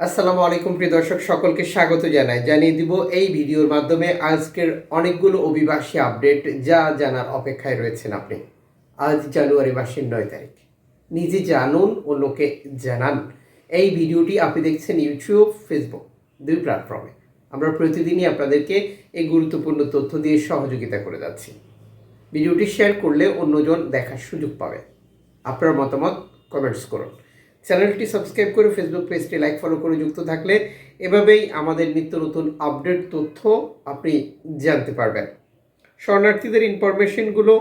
আসসালামু আলাইকুম, প্রিয় দর্শক, সকলকে স্বাগত জানাই। জানিয়ে দিব, এই ভিডিওর মাধ্যমে আজকের অনেকগুলো অভিবাসী আপডেট যা জানার অপেক্ষায় রয়েছেন আপনি। আজ জানুয়ারি মাসের নয় তারিখ। নিজে জানুন অন্যকে জানান। এই ভিডিওটি আপনি দেখছেন ইউটিউব, ফেসবুক, দুই প্ল্যাটফর্মে। আমরা প্রতিদিনই আপনাদেরকে এই গুরুত্বপূর্ণ তথ্য দিয়ে সহযোগিতা করে যাচ্ছি। ভিডিওটি শেয়ার করলে অন্যজন দেখার সুযোগ পাবে। আপনার মতামত কমেন্টস করুন। চ্যানেলটি সাবস্ক্রাইব করে ফেসবুক পেজটি লাইক ফলো করে যুক্ত থাকলে এভাবেই আমাদের নিত্য নতুন আপডেট তথ্য আপনি জানতে পারবেন। শরণার্থীদের ইনফরমেশনগুলো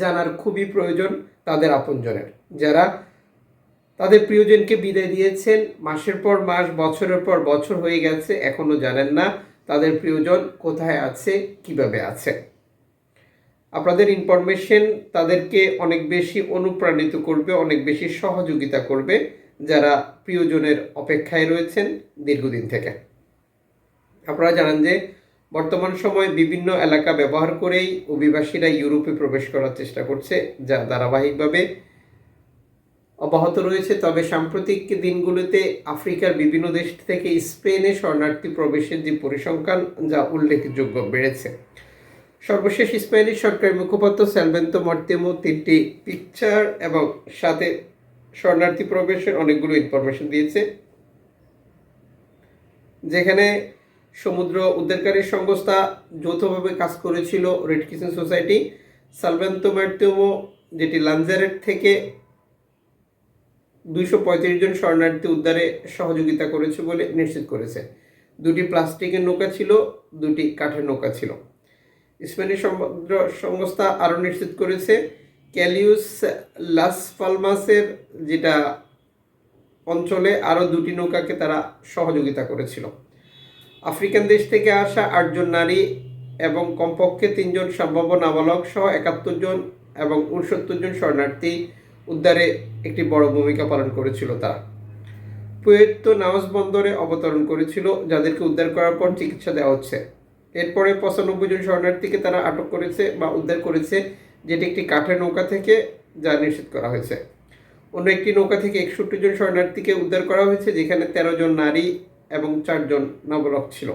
জানার খুবই প্রয়োজন তাদের আপনজনের। যারা তাদের প্রিয়জনকে বিদায় দিয়েছেন, মাসের পর মাস, বছরের পর বছর হয়ে গেছে এখনও জানেন না তাদের প্রিয়জন কোথায় আছে, কীভাবে আছে। আপনাদের ইনফরমেশন তাদেরকে অনেক বেশি অনুপ্রাণিত করবে, অনেক বেশি সহযোগিতা করবে। যারা প্রিয়জনের অপেক্ষায় রয়েছেন দীর্ঘদিন থেকে। আপনারা জানেন যে বর্তমান সময়ে বিভিন্ন এলাকা ব্যবহার করেই অভিবাসীরা ইউরোপে প্রবেশ করার চেষ্টা করছে, যা ধারাবাহিকভাবে অব্যাহত রয়েছে। তবে সাম্প্রতিক দিনগুলোতে আফ্রিকার বিভিন্ন দেশ থেকে স্পেনে শরণার্থী প্রবেশের যে পরিসংখ্যান, যা উল্লেখযোগ্য বেড়েছে। সর্বশেষ স্পেনিশ সরকারি মুখপাত্র সেলভেন্তো মর্তেমো তিনটি পিকচার এবং সাথে শরণার্থী প্রবেশের অনেকগুলো ইনফরমেশন দিয়েছে। যেখানে সমুদ্র উদ্ধারকারী সংস্থা যৌথভাবে কাজ করেছিল রেড কিচেন সোসাইটি সালভেন্তো মার্তেমো যেটি লানজারেট থেকে দুইশো পঁয়ত্রিশ জন শরণার্থী উদ্ধারে সহযোগিতা করেছে বলে নিশ্চিত করেছে। দুটি প্লাস্টিকের নৌকা ছিল, দুটি কাঠের নৌকা ছিল। স্পেনিশ সমুদ্র সংস্থা আরও নিশ্চিত করেছে ক্যালিউস লাস পালমাসের যেটা অঞ্চলে আরও দুটি নৌকাকে তারা সহযোগিতা করেছিল। আফ্রিকান দেশ থেকে আসা আটজন নারী এবং কমপক্ষে তিনজন সম্ভাব্য নাবালক সহ একাত্তর জন এবং উনসত্তর জন শরণার্থী উদ্ধারে একটি বড় ভূমিকা পালন করেছিল তারা। পুয়ের্তো নাওস বন্দরে অবতরণ করেছিল, যাদেরকে উদ্ধার করার পর চিকিৎসা দেওয়া হচ্ছে। এরপরে পঁচানব্বই জন শরণার্থীকে তারা আটক করেছে বা উদ্ধার করেছে যেটি একটি কাঠের নৌকা থেকে যা নিশ্চিত করা হয়েছে। অন্য একটি নৌকা থেকে একষট্টি জন শরণার্থীকে উদ্ধার করা হয়েছে, যেখানে তেরো জন নারী এবং চারজন নবলক ছিল।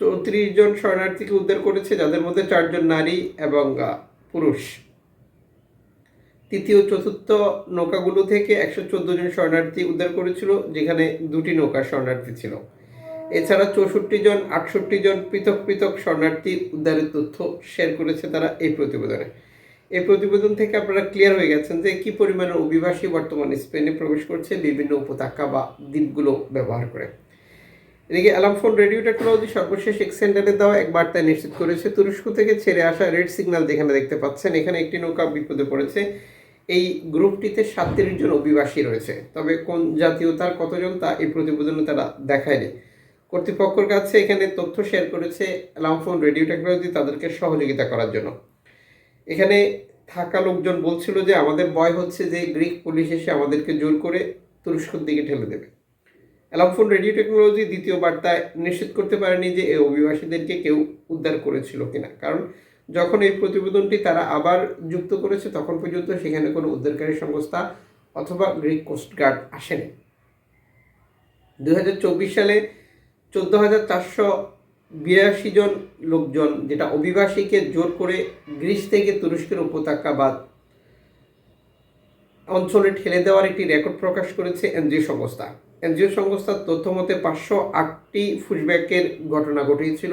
চৌত্রিশ জন শরণার্থীকে উদ্ধার করেছে, যাদের মধ্যে চারজন নারী এবং পুরুষ। তৃতীয়, চতুর্থ নৌকাগুলো থেকে একশো চোদ্দ জন শরণার্থী উদ্ধার করেছিল, যেখানে দুটি নৌকা শরণার্থী ছিল। এছাড়া চৌষট্টি জন, আটষট্টি জন পৃথক পৃথক শরণার্থী উদ্ধারের তথ্য শেয়ার করেছে তারা এই প্রতিবেদনে। এই প্রতিবেদন থেকে আপনারা ক্লিয়ার হয়ে গেছেন যে কি পরিমাণে অভিবাসী বর্তমানে স্পেনে প্রবেশ করছে, বিভিন্ন উপত্যকা বা দ্বীপগুলো ব্যবহার করে। এদিকে অ্যালামফোন রেডিও টেকনোলজি সর্বশেষ এক্সেন্ডারে দেওয়া এক বার্তায় নিশ্চিত করেছে, তুরস্ক থেকে ছেড়ে আসা রেড সিগন্যাল যেখানে দেখতে পাচ্ছেন, এখানে একটি নৌকা বিপদে পড়েছে। এই গ্রুপটিতে সাতত্রিশ জন অভিবাসী রয়েছে। তবে কোন জাতীয়তার কতজন তা এই প্রতিবেদনে তারা দেখায়নি। কর্তৃপক্ষের কাছে এখানে তথ্য শেয়ার করেছে অ্যালামফোন রেডিও টেকনোলজি তাদেরকে সহযোগিতা করার জন্য। এখানে থাকা লোকজন বলছিল যে আমাদের ভয় হচ্ছে যে গ্রিক পুলিশ এসে আমাদেরকে জোর করে তুরস্কর দিকে ঠেলে দেবে। অ্যালামফোন রেডিও টেকনোলজি দ্বিতীয় বার্তায় নিশ্চিত করতে পারেনি যে এই অভিবাসীদেরকে কেউ উদ্ধার করেছিল কিনা। কারণ যখন এই প্রতিবেদনটি তারা আবার যুক্ত করেছে, তখন পর্যন্ত সেখানে কোনো উদ্ধারকারী সংস্থা অথবা গ্রিক কোস্টগার্ড আসেনি। দু হাজার চব্বিশ সালে চোদ্দ হাজার চারশো বিরাশি জন লোকজন, যেটা অভিবাসীকে জোর করে গ্রিস থেকে তুরস্কের উপত্যকাবাদ অঞ্চলে ঠেলে দেওয়ার একটি রেকর্ড প্রকাশ করেছে এনজিও সংস্থা। এনজিও সংস্থার তথ্য মতে, পাঁচশো আটটি ফুসব্যাকের ঘটনা ঘটিয়েছিল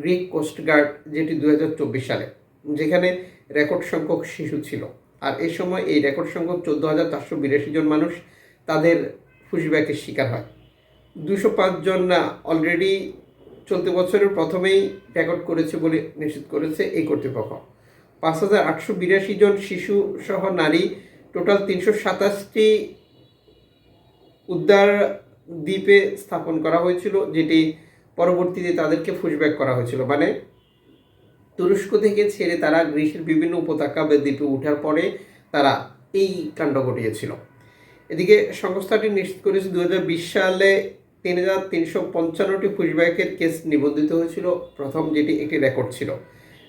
গ্রিক কোস্টগার্ড যেটি দু হাজার চব্বিশ সালে, যেখানে রেকর্ড সংখ্যক শিশু ছিল। আর এ সময় এই রেকর্ড সংখ্যক চোদ্দ হাজার চারশো বিরাশি জন মানুষ তাদের ফুসব্যাকের শিকার হয়। দুশো জন অলরেডি চলতি বছরের প্রথমেই রেকর্ড করেছে বলে নিশ্চিত করেছে এই কর্তৃপক্ষ। পাঁচ হাজার আটশো বিরাশি জন শিশু সহ নারী টোটাল তিনশো সাতাশটি উদ্ধার দ্বীপে স্থাপন করা হয়েছিল, যেটি পরবর্তীতে তাদেরকে ফুসব্যাক করা হয়েছিল। মানে তুরস্ক থেকে ছেড়ে তারা গ্রীসের বিভিন্ন উপত্যকা বা দ্বীপে ওঠার পরে তারা এই কাণ্ড ঘটিয়েছিল। এদিকে সংস্থাটি নিশ্চিত করেছে দু হাজার বিশ সালে তিন হাজার তিনশো পঞ্চান্নটি পুশব্যাকের কেস নিবন্ধিত হয়েছিল। প্রথম যেটি একটি রেকর্ড ছিল।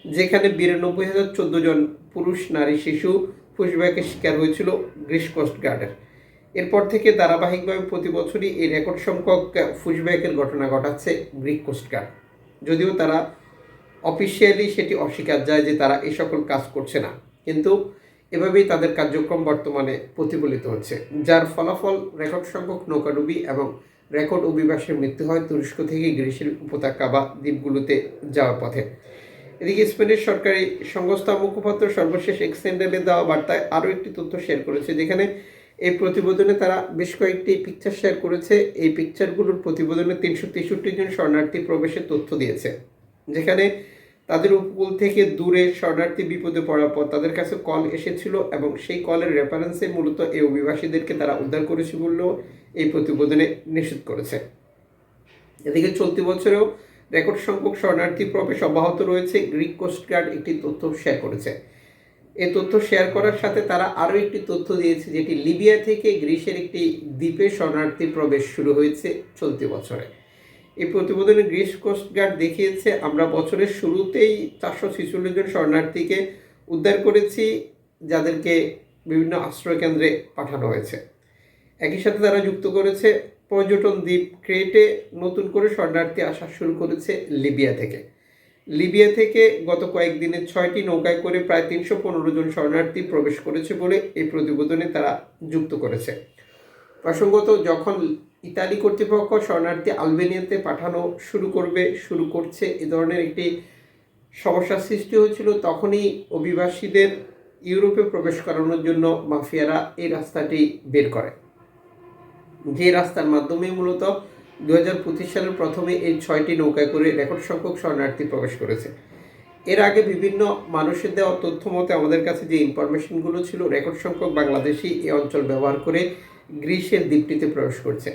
যেখানে বিরানব্বই হাজার চোদ্দ জন পুরুষ, নারী, শিশু পুশব্যাকের শিকার হয়েছিল গ্রিস কোস্ট গার্ডের এরপর থেকে ধারাবাহিকভাবে প্রতি বছরই এই রেকর্ড সংখ্যক ফুসব্যাকের ঘটনা ঘটাচ্ছে গ্রিক কোস্টগার্ড যদিও তারা অফিসিয়ালি সেটি অস্বীকার যায় যে তারা এই সকল কাজ করছে না। কিন্তু এভাবেই তাদের কার্যক্রম বর্তমানে প্রতিফলিত হচ্ছে, যার ফলাফল রেকর্ড সংখ্যক নৌকাডুবি এবং রেকর্ড অভিবাসের মৃত্যু হয় তুরস্ক থেকে গ্রিসের উপত্যকা বা দ্বীপগুলোতে যাওয়ার পথে। এদিকে স্পেনের সরকারি সংস্থা মুখপাত্র সর্বশেষ এক্সটেন্ডেলে দেওয়া বার্তায় আরও একটি তথ্য শেয়ার করেছে, যেখানে এই প্রতিবেদনে তারা বেশ কয়েকটি পিকচার শেয়ার করেছে। এই পিকচারগুলোর প্রতিবেদনে তিনশো তেষট্টি জন শরণার্থী প্রবেশের তথ্য দিয়েছে, যেখানে তাদের উপকূল থেকে দূরে শরণার্থী বিপদে পড়ার পর তাদের কাছে কল এসেছিল এবং সেই কলের রেফারেন্সে মূলত এই অভিবাসীদেরকে তারা উদ্ধার করেছে বললেও এই প্রতিবেদনে নিশ্চিত করেছে। এদিকে চলতি বছরেও রেকর্ড সংখ্যক শরণার্থী প্রবেশ অব্যাহত রয়েছে। গ্রিক কোস্টগার্ড একটি তথ্য শেয়ার করেছে। এই তথ্য শেয়ার করার সাথে তারা আরও একটি তথ্য দিয়েছে যেটি লিবিয়া থেকে গ্রিসের একটি দ্বীপে শরণার্থী প্রবেশ শুরু হয়েছে চলতি বছরে। এই প্রতিবেদনে গ্রিস কোস্টগার্ড দেখিয়েছে, আমরা বছরের শুরুতেই চারশো ছেচল্লিশ জন শরণার্থীকে উদ্ধার করেছি, যাদেরকে বিভিন্ন আশ্রয়কেন্দ্রে পাঠানো হয়েছে। একই সাথে তারা যুক্ত করেছে, পর্যটন দ্বীপ ক্রেটে নতুন করে শরণার্থী আসা শুরু করেছে লিবিয়া থেকে। লিবিয়া থেকে গত কয়েকদিনে ছয়টি নৌকায় করে প্রায় তিনশো পনেরো জন শরণার্থী প্রবেশ করেছে বলে এই প্রতিবেদনে তারা যুক্ত করেছে। প্রসঙ্গত, যখন ইতালি কর্তৃপক্ষ শরণার্থী আলবেনিয়াতে পাঠানো শুরু করবে, শুরু করছে এ ধরনের একটি সমস্যার সৃষ্টি হয়েছিল, তখনই অভিবাসীদের ইউরোপে প্রবেশ করানোর জন্য মাফিয়ারা এই রাস্তাটি বের করে। যে রাস্তার মাধ্যমে মূলত দু হাজার পঁচিশ সালের প্রথমে এই ছয়টি নৌকায় করে রেকর্ড সংখ্যক শরণার্থী প্রবেশ করেছে। এর আগে বিভিন্ন মানুষের দেওয়া তথ্য মতে আমাদের কাছে যে ইনফরমেশনগুলো ছিল, রেকর্ড সংখ্যক বাংলাদেশি এই অঞ্চল ব্যবহার করে গ্রিসের দ্বীপটিতে প্রবেশ করছে।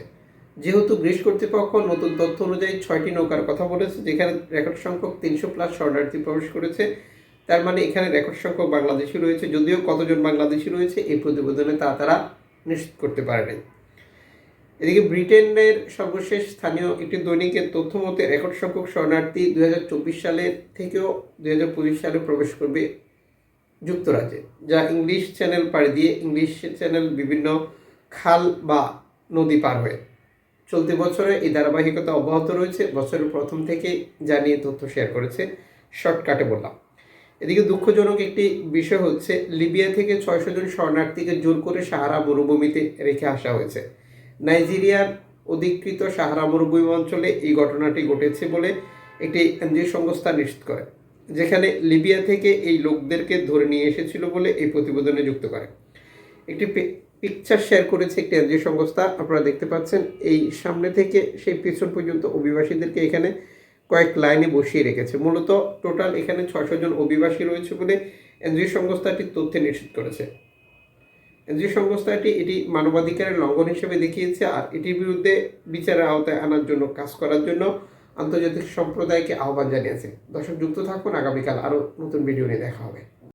যেহেতু গ্রিস কর্তৃপক্ষ নতুন তথ্য অনুযায়ী ছয়টি নৌকার কথা বলেছে, যেখানে রেকর্ড সংখ্যক তিনশো প্লাস শরণার্থী প্রবেশ করেছে, তার মানে এখানে রেকর্ড সংখ্যক বাংলাদেশি রয়েছে, যদিও কতজন বাংলাদেশি রয়েছে এই প্রতিবেদনে তা তারা নিশ্চিত করতে পারেনি। এদিকে ব্রিটেনের সর্বশেষ স্থানীয় একটি দৈনিকের তথ্য মতে, রেকর্ড সংখ্যক শরণার্থী চব্বিশ সালের থেকেও দুই হাজার পঁচিশ সালে প্রবেশ করবে যুক্তরাজ্যে, যা ইংলিশ চ্যানেল পাড়ি দিয়ে ইংলিশ চ্যানেল বিভিন্ন খাল বা নদী পার হয়ে। চলতি বছরে এই ধারাবাহিকতা অব্যাহত রয়েছে। বছরের প্রথম থেকে জানিয়ে তথ্য শেয়ার করেছে শর্টকাটে বললাম। এদিকে দুঃখজনক একটি বিষয় হচ্ছে, লিবিয়া থেকে ছয়শো জন শরণার্থীকে জোর করে সাহারা মরুভূমিতে রেখে আসা হয়েছে। নাইজেরিয়ার অধিকৃত সাহারা মরুভূমি অঞ্চলে এই ঘটনাটি ঘটেছে বলে একটি এনজিও সংস্থা নিশ্চিত করে, যেখানে লিবিয়া থেকে এই লোকদেরকে ধরে নিয়ে এসেছিল বলে এই প্রতিবেদনে যুক্ত করে। একটি পিকচার শেয়ার করেছে একটি এনজিও সংস্থা, আপনারা দেখতে পাচ্ছেন। এই সামনে থেকে সেই পিছন পর্যন্ত অভিবাসীদেরকে এখানে কয়েক লাইনে বসিয়ে রেখেছে। মূলত টোটাল এখানে ছয়শো জন অভিবাসী রয়েছে বলে এনজিও সংস্থাটি তথ্যে নিশ্চিত করেছে। এনজিও সংস্থাটি এটি মানবাধিকারের লঙ্ঘন হিসেবে দেখিয়েছে আর এটির বিরুদ্ধে বিচারের আওতায় আনার জন্য, কাজ করার জন্য আন্তর্জাতিক সম্প্রদায়কে আহ্বান জানিয়েছে। দর্শক, যুক্ত থাকুন। আগামীকাল আরও নতুন ভিডিও নিয়ে দেখা হবে।